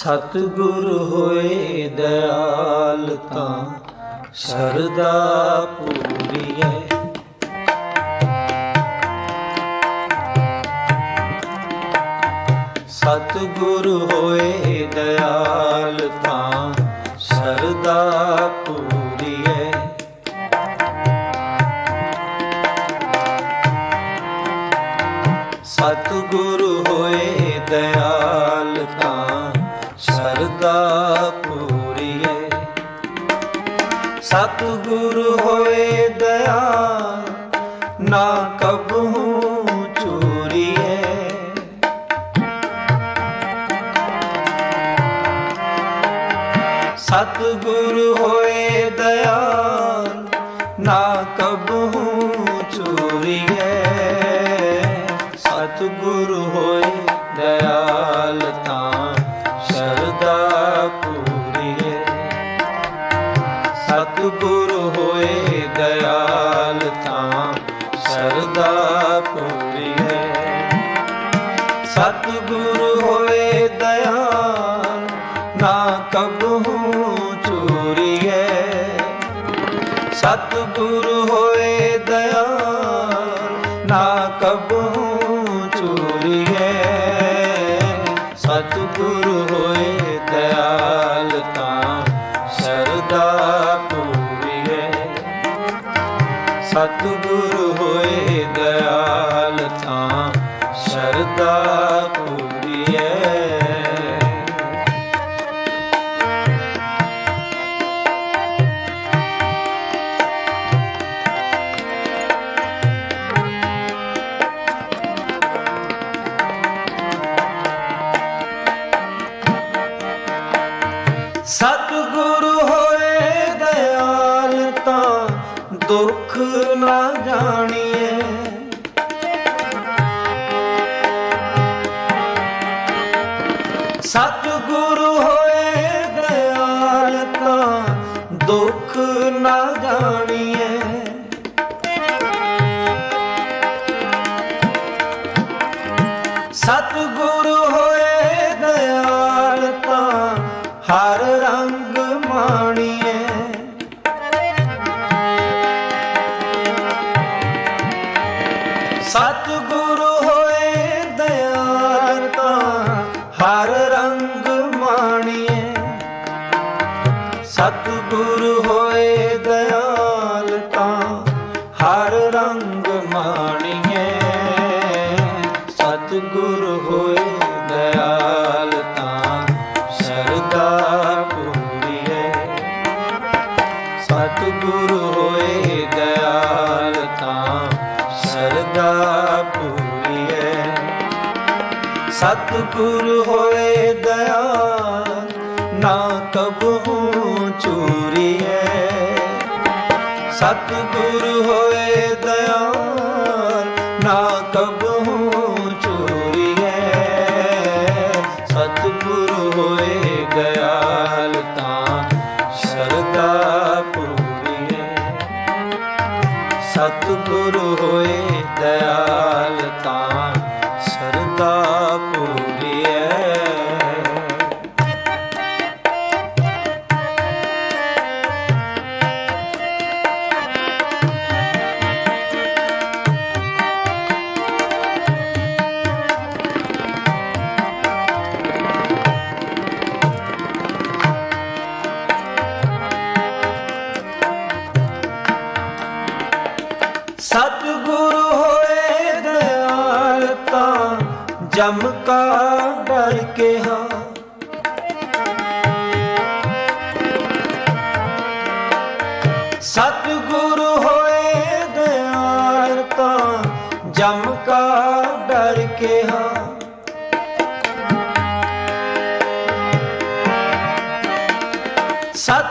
ਸਤਿਗੁਰ ਹੋਏ ਦਇਆਲ ਤਾਂ ਸਰਦਾ ਪੂਰੀਐ। ਸਤਿਗੁਰ ਹੋਏ ਦਇਆਲ ਤਾਂ ਸਰਦਾ ਪੂਰੀਐ। ਸਤਿਗੁਰ ਹੋਏ ਦਇਆਲ ਸਰਦਾ ਪੂਰੀਐ ਸਤਿਗੁਰ ਹੋਏ ਦਇਆਲ ਨਾ ਕਬਹੂ ਚੋਰੀਐ ਸਤਿਗੁਰ ਹੋਏ ਦਇਆਲ ਕਬਹੂ ਚੋਰੀਐ ਸਤਿਗੁਰ ਹੋਏ ਦਇਆਲ, ਨਾ ਕਬਹੂ ਚੋਰੀਐ ਸਤਿਗੁਰ ਹੋਏ ਦਇਆਲ, ਤਾਂ ਸਰਦਾ ਪੂਰੀਐ ਸਤਿਗੁਰ ਸਤਿਗੁਰ ਹੋਏ ਦਇਆਲ ਤਾਂ ਹਰ ਰੰਗ ਮਾਣੀਏ। ਸਤਿਗੁਰ ਹੋਏ ਸਤਿਗੁਰ ਹੋਏ ਦਇਆਲ ਨਾ ਕਬਹੂ ਚੋਰੀਐ। ਸਤਗੁਰ ਹੋਏ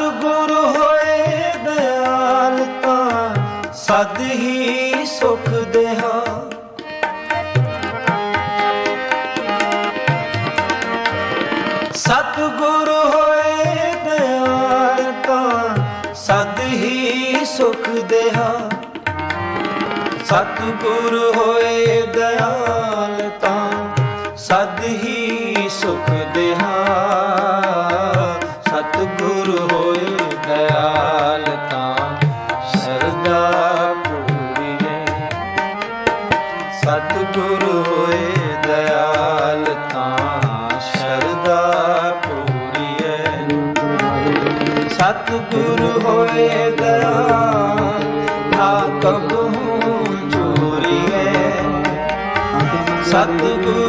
ਸਤਿਗੁਰ ਹੋਏ ਦਇਆਲ ਤਾਂ ਸਦ ਹੀ ਸੁਖ ਦੇਹਾ। ਸਤਿਗੁਰ ਹੋਏ ਦਇਆਲ ਤਾਂ ਸਦ ਹੀ ਸੁਖ ਦੇਹਾ। ਸਤਿਗੁਰ ਹੋਏ ਦਇਆਲ ਤਾਂ ਸਦ ਹੀ ਸੁਖ ਦੇਹਾ। ਸਤਿਗੁਰੂ ਹੋਏ ਦਇਆਲ ਤਾਂ ਸਰਦਾ ਪੂਰੀਐ ਸਤਿਗੁਰੂ ਹੋਏ ਦਇਆਲ ਤਾਂ ਕਬਹੂ ਚੋਰੀਐ ਸਤਿਗੁਰੂ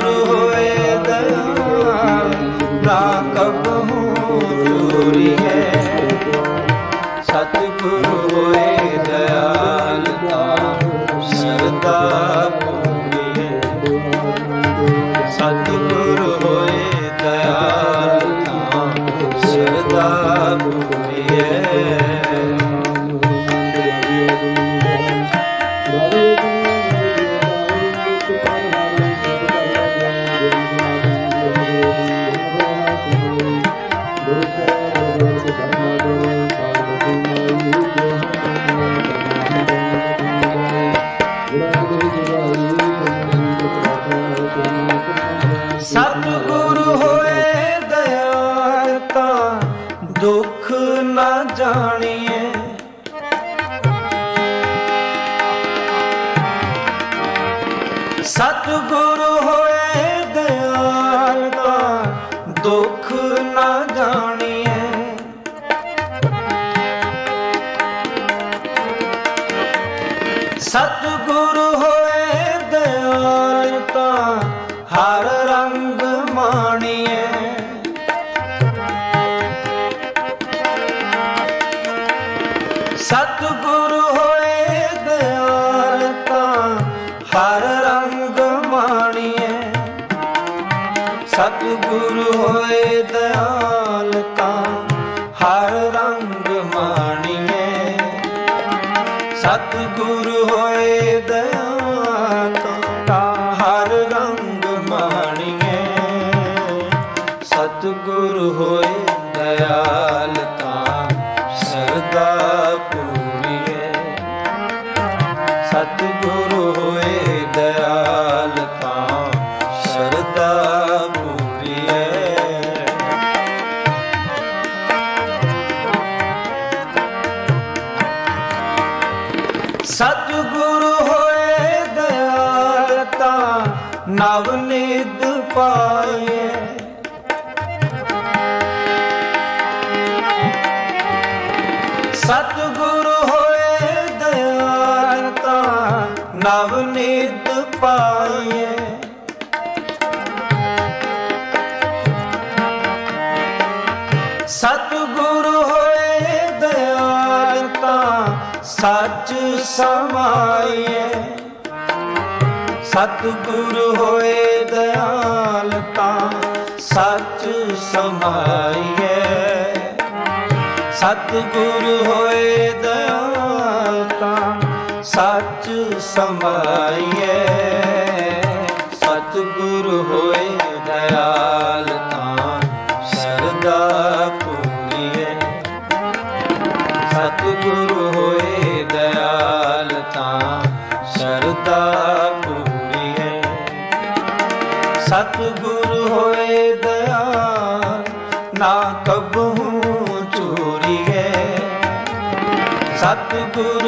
ਸਤ ਹੋਏ ਦਇਆ ਸਮਾਈਏ। ਸਤਿਗੁਰ ਹੋਏ ਦਇਆਲ ਤਾਂ ਸੱਚ ਸਮਾਈਏ। ਸਤਿਗੁਰ ਹੋਏ ਦਿਆਲ ਤਾਂ ਸੱਚ ਸਮਾਈਏ। ਸਤਿਗੁਰ ਹੋਏ ਦਿਆਲ ਤਾਂ ਸਦਾ ਪੂਰੀਐ ਸਤਿਗੁਰ ਹੋਏ ਦਇਆ ਨਾ ਕਬਹੂ ਚੋਰੀਐ ਸਤਿਗੁਰ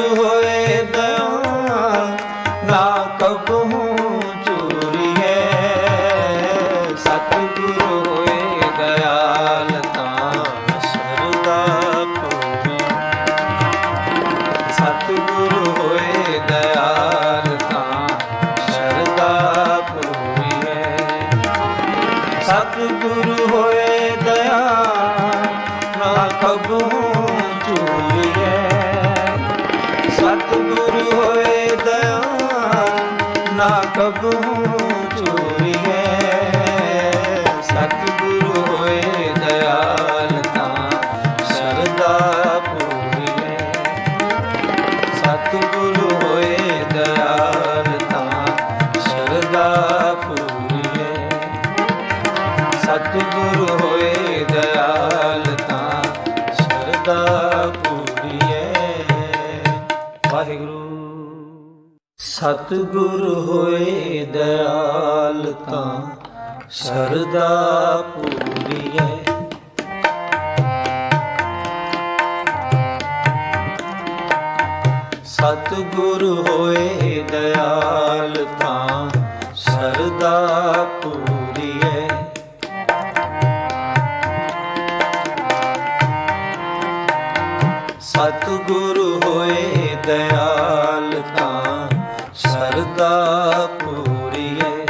ਸਤ ਗੁਰ ਹੋਏ ਦਇਆਲ ਤਾਂ ਸਰਦਾ ਪੂਰੀਐ। ਸਤ ਗੁਰ ਹੋਏ ਦਇਆਲ ਤਾਂ ਸਰਦਾ ਪੂਰੀਐ। ਸਤ ਗੁਰ ਹੋਏ ਦਇਆਲ ਤਾਂ ਸਰਦਾ ਪੂਰੀਏ।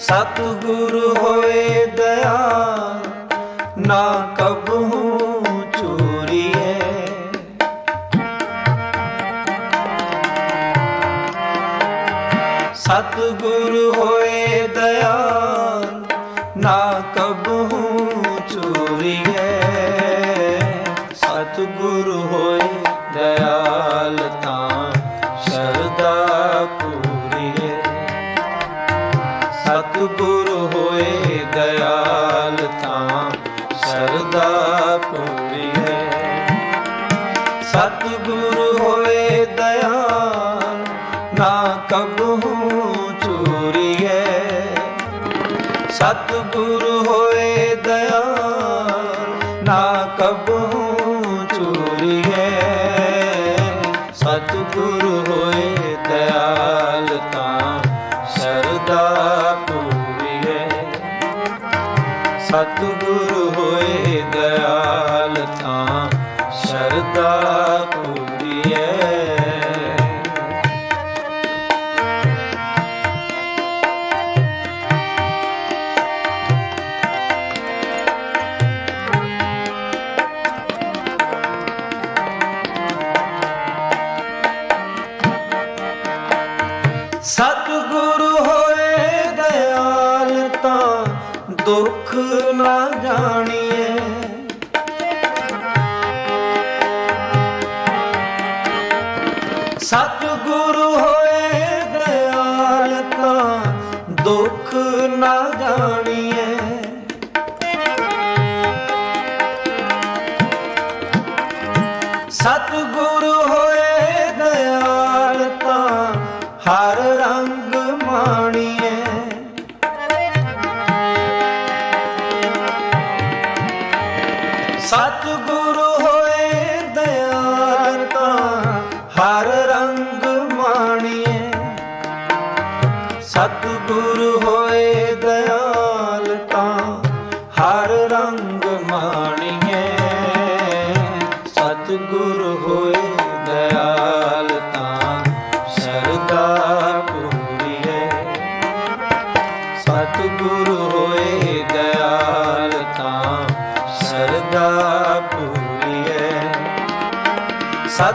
ਸਤਿਗੁਰ ਹੋਏ ਦਇਆ ਨਾ ਕਬ ਸਤਿਗੁਰ ਹੋਏ ਦਇਆਲ ਤਾਂ ਸਰਦਾ ਪੁਰ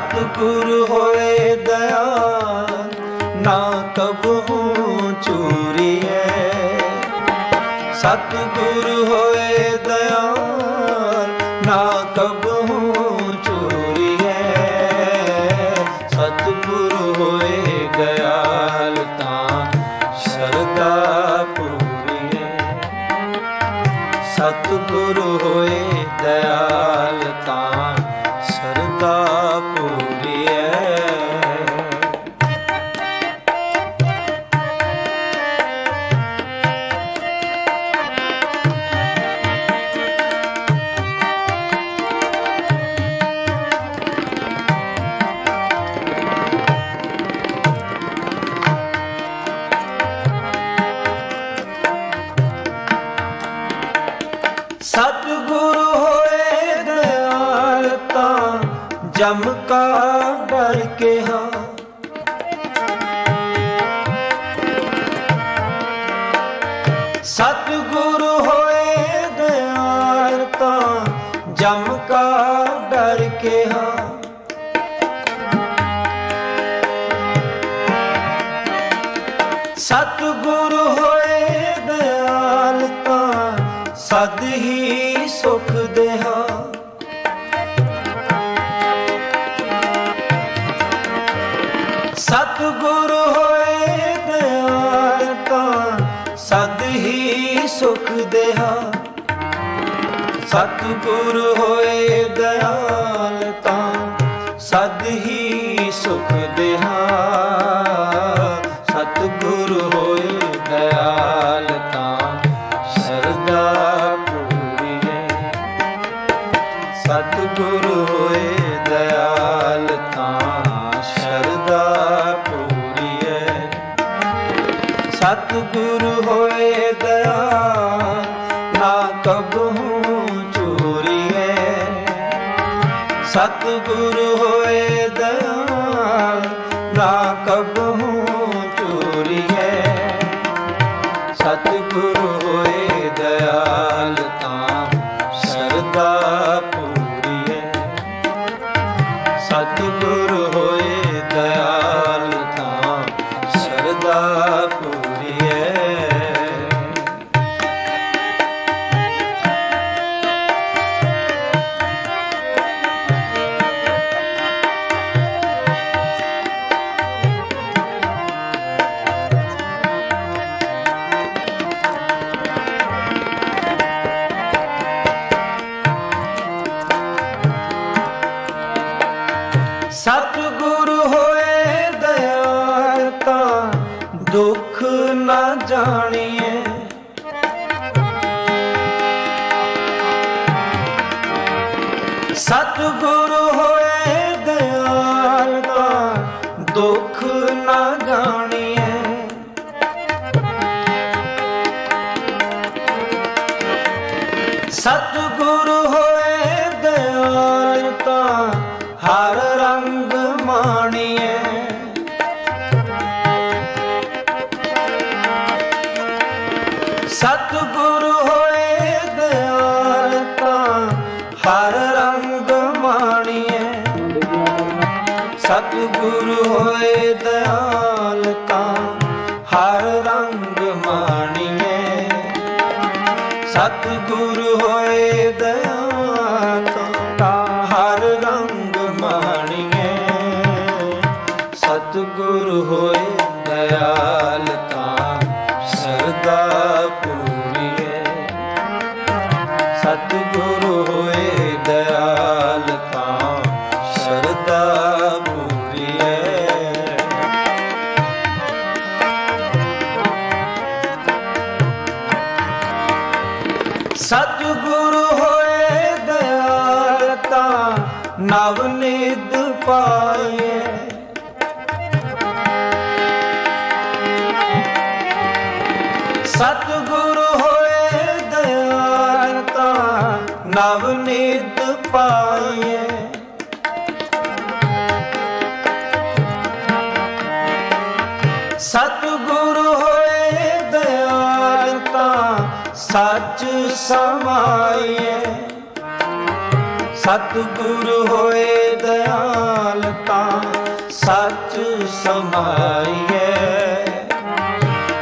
ਸਤਿਗੁਰੂ ਹੋਏ ਦਇਆ ਨਾ ਕਬਹੂ ਚੂਰੀਏ ਸਤਿਗੁਰ ਹੋਏ ਦਇਆ ਨਾ ਕਬਹੂ ਚੂਰੀਏ ਸਤਿਗੁਰ ਹੋਏ ਦਇਆਲ, ਤਾਂ ਸਰਦਾ ਪੂਰੀਏ ਸਤਿਗੁਰ ਗੁਰ ਹੋਏ ਦਇਆਲ ਤਾਂ ਸਦ ਹੀ ਸੁਖ ਦੇਹਾ। ਸਤਿਗੁਰ ਸਤਿਗੁਰ ਸਤਿਗੁਰ ਹੋਏ ਦਇਆਲ ਸਤਿਗੁਰ ਹੋਏ ਦਇਆਲ ਤਾਂ ਨਵ ਨਿਧ ਪਾਏ ਸਤਿਗੁਰ ਹੋਏ ਦਇਆਲ ਤਾਂ ਨਵ ਨਿਧ ਪਾਏ ਸਤਿਗੁਰ ਹੋਏ ਦਇਆਲ ਤਾਂ ਸੱਚ ਸਮਾਈਏ। ਸਤਿਗੁਰ ਹੋਏ ਦਇਆਲ ਤਾਂ ਸੱਚ ਸਮਾਈਏ।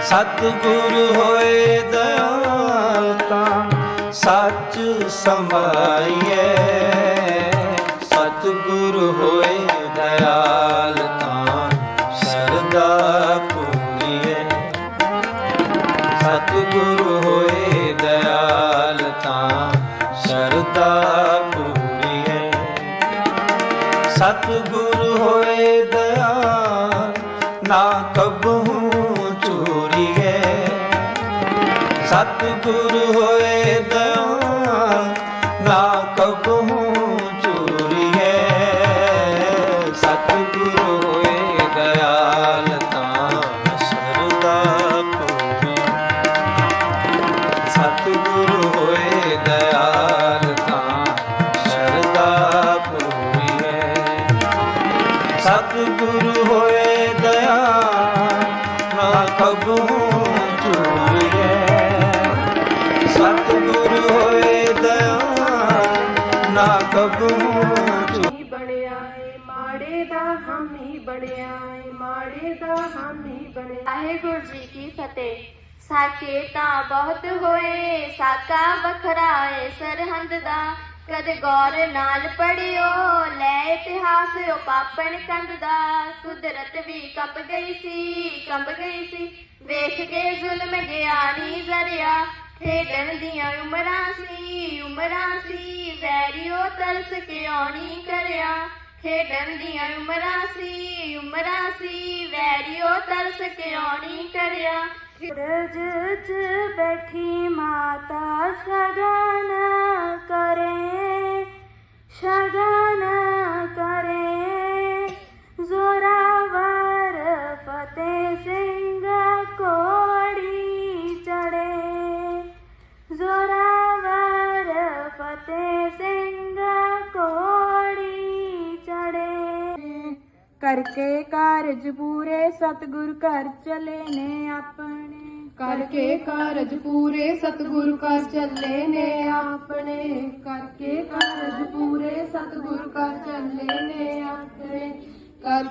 ਸਤਿਗੁਰ ਹੋਏ ਦਇਆਲ ਤਾਂ ਸੱਚ ਸਮਾਈਏ। ਸਤਿਗੁਰ ਹੋਏ ਦਇਆਲ ਸਤਿਗੁਰ ਹੋਏ ਦਇਆਲ ਏ ਮਾੜੇ ਦਾ ਹਮ ਹੀ ਬਣਿਆ ਏ ਮਾੜੇ ਦਾ ਹਮ ਹੀ ਬਣਿਆ। ਵਾਹਿਗੁਰੂ ਜੀ ਕੀ ਫਤਿਹ। ਸਾਕੇ ਤਾਂ ਬਹੁਤ ਹੋਏ, ਸਾਕਾ ਵਖਰਾ ਏ ਸਰਹੰਦ ਦਾ। ਕਦ ਗੌਰ ਨਾਲ ਪੜਿਓ, ਲੈ ਇਤਿਹਾਸ ਉਹ ਪਾਪਣ ਕੰਦ ਦਾ। ਕੁਦਰਤ ਵੀ ਕੰਬ ਗਈ ਸੀ, ਕੰਬ ਗਈ ਸੀ। ਵੇਖ ਕੇ ਜ਼ੁਲਮ ਗਿਆਨੀ ਜ਼ਰਿਆ। ਖੇਡਣ ਦੀਆਂ ਉਮਰਾਂ ਸੀ ਉਮਰਾਂ ਸੀ, ਵੈਰੀਓ ਤਰਸ ਕਿਉਂ ਨਹੀਂ ਕਰਿਆ। ਖੇਡਣ ਦੀਆਂ ਉਮਰਾਂ ਸੀ ਉਮਰਾਂ ਸੀ, ਵੈਰੀਓ ਤਰਸ ਕਿਉਂ ਨਹੀਂ ਕਰਿਆ? ਸੂਰਜ 'ਚ ਬੈਠੀ ਮਾਤਾ ਸਦਾ ਕੇ ਕਾਰਜ ਪੂਰੇ ਸਤਿਗੁਰ ਘਰ ਚਲੇ ਨੇ ਆਪਣੇ। ਕਰਕੇ ਕਾਰਜ ਪੂਰੇ ਸਤਿਗੁਰ ਕਰ ਚੱਲੇ ਨੇ ਆਪਣੇ। ਕਰਕੇ ਕਾਰਜ ਪੂਰੇ ਸਤਿਗੁਰ ਕਰ ਚੱਲੇ ਨੇ ਆਪਣੇ। ਕਰ